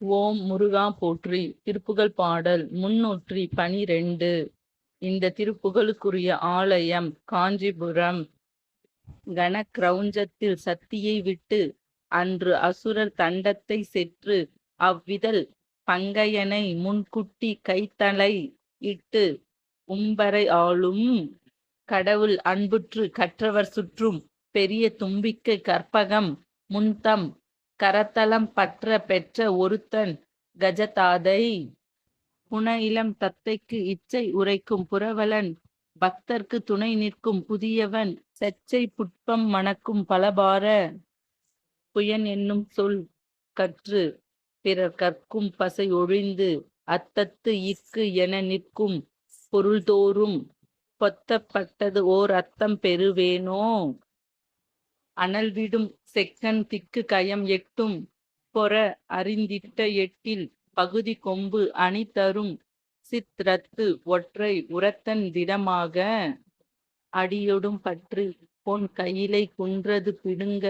ஓம் முருகா போற்றி. திருப்புகழ் பாடல் முன்னூற்றி பனிரெண்டு. இந்த திருப்புகழுக்குரிய ஆலயம் காஞ்சிபுரம். கனக்கிரௌஞ்சத்தில் சக்தியை விட்டு அன்று அசுரர் தண்டத்தை செற்று அவ்விதழ் பங்கையனை முன்குட்டி கைத்தலை இட்டு உம்பரை ஆளும் கடவுள் அன்புற்று கற்றவர் சுற்றும் பெரிய தும்பிக்கை கற்பகம் முன்தம் கரத்தலம் பற்ற பெற்ற ஒருத்தன் கஜதாதை. புன இளம் தத்தைக்கு இச்சை உரைக்கும் புரவலன் பக்தர்க்கு துணை நிற்கும் புதியவன் செச்சை புட்பம் மணக்கும் பலபார. புயன் என்னும் சொல் கற்று பிறர் கற்கும் பசை ஒழிந்து அத்தத்து இக்கு என நிற்கும் பொருள்தோறும் பொத்தப்பட்டது ஓர் அத்தம் பெறுவேனோ? அனல் விடும் செக்கன் திக்கு கயம் எட்டும் பொற அறிந்திட்ட எட்டில் பகுதி கொம்பு அணி தரும் சித்ரத்து ஒற்றை உரத்தன் திடமாக அடியொடும் பற்று பொன் கையிலை குன்றது பிடுங்க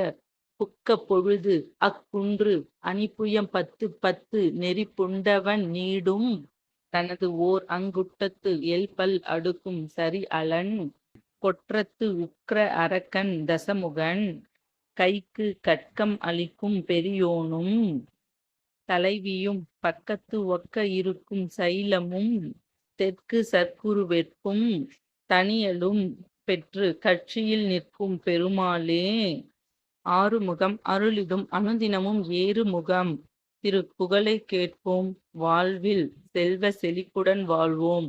புக்க பொழுது அக்குன்று அணிப்புயம் பத்து பத்து நெறி புண்டவன் நீடும் தனது ஓர் அங்குட்டத்து எல்பல் அடுக்கும் சரி அலன் கொற்றத்து உக்ர அரக்கன் தசமுகன் கைக்கு கட்கம் அளிக்கும் பெரியோனும் தலைவியும் பக்கத்து ஒக்க இருக்கும் சைலமும் தெற்கு சர்க்குருவிற்கும் தனியலும் பெற்று கட்சியில் நிற்கும் பெருமாளே. ஆறுமுகம் அருளிடும் அனுதினமும் ஏறுமுகம். திரு புகழை கேட்போம் வாழ்வில் செல்வ செழிப்புடன் வாழ்வோம்.